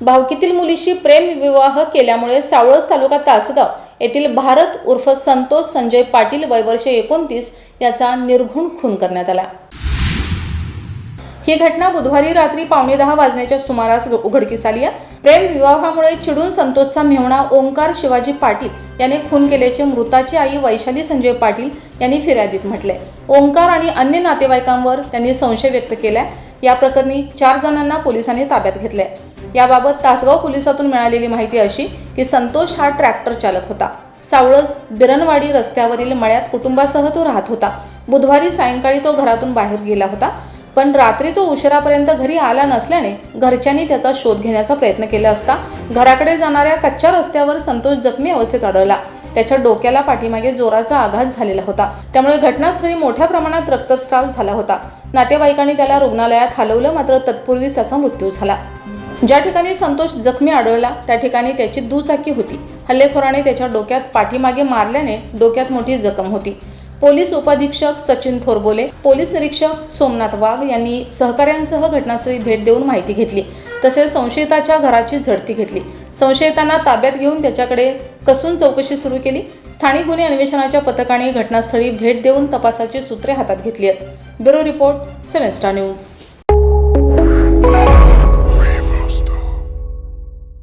भावकीतील मुलीशी प्रेम विवाह केल्यामुळे सावळस तालुका तासगाव येथील भारत उर्फ संतोष संजय पाटील वयवर्ष एकोणतीस याचा निर्घुण खून करण्यात आला. ही घटना बुधवारी रात्री पावणे दहा वाजण्याच्या सुमारास उघडकीस आली आहे. प्रेम विवाहामुळे चिडून संतोषचा मेहणा ओंकार शिवाजी पाटील याने खून केल्याचे मृताची आई वैशाली संजय पाटील यांनी फिर्यादीत म्हटले ओंकार आणि अन्य नातेवाईकांवर त्यांनी संशय व्यक्त केलाय. या प्रकरणी चार जणांना पोलिसांनी ताब्यात घेतले याबाबत तासगाव पोलिसातून मिळालेली माहिती अशी की संतोष हा ट्रॅक्टर चालक होता. सावळज बिरणवाडी रस्त्यावरील मळ्यात कुटुंबासह तो राहत होता. बुधवारी सायंकाळी तो घरातून बाहेर गेला होता. पण रात्री तो उशिरापर्यंत घरी आला नसल्याने घरच्यांनी त्याचा शोध घेण्याचा प्रयत्न केला असता घराकडे जाणाऱ्या कच्च्या रस्त्यावर संतोष जखमी अवस्थेत आढळला. त्याच्या डोक्याला पाठीमागे जोराचा आघात झालेला होता. त्यामुळे घटनास्थळी मोठ्या प्रमाणात रक्तस्राव झाला होता. नातेवाईकांनी त्याला रुग्णालयात हलवलं मात्र तत्पूर्वीच त्याचा मृत्यू झाला. ज्या ठिकाणी संतोष जखमी आढळला त्या ठिकाणी त्याची दुचाकी होती. हल्लेखोराने त्याच्या डोक्यात पाठीमागे मारल्याने डोक्यात मोठी जखम होती. पोलीस उपाधीक्षक सचिन थोरबोले पोलीस निरीक्षक सोमनाथ वाघ यांनी सहकाऱ्यांसह घटनास्थळी भेट देऊन माहिती घेतली. तसेच संशयिताच्या घराची झडती घेतली. संशयितांना ताब्यात घेऊन त्याच्याकडे कसून चौकशी सुरू केली. स्थानिक गुन्हे अन्वेषणाच्या पथकाने घटनास्थळी भेट देऊन तपासाची सूत्रे हातात घेतली आहेत. Bureau report seven star news.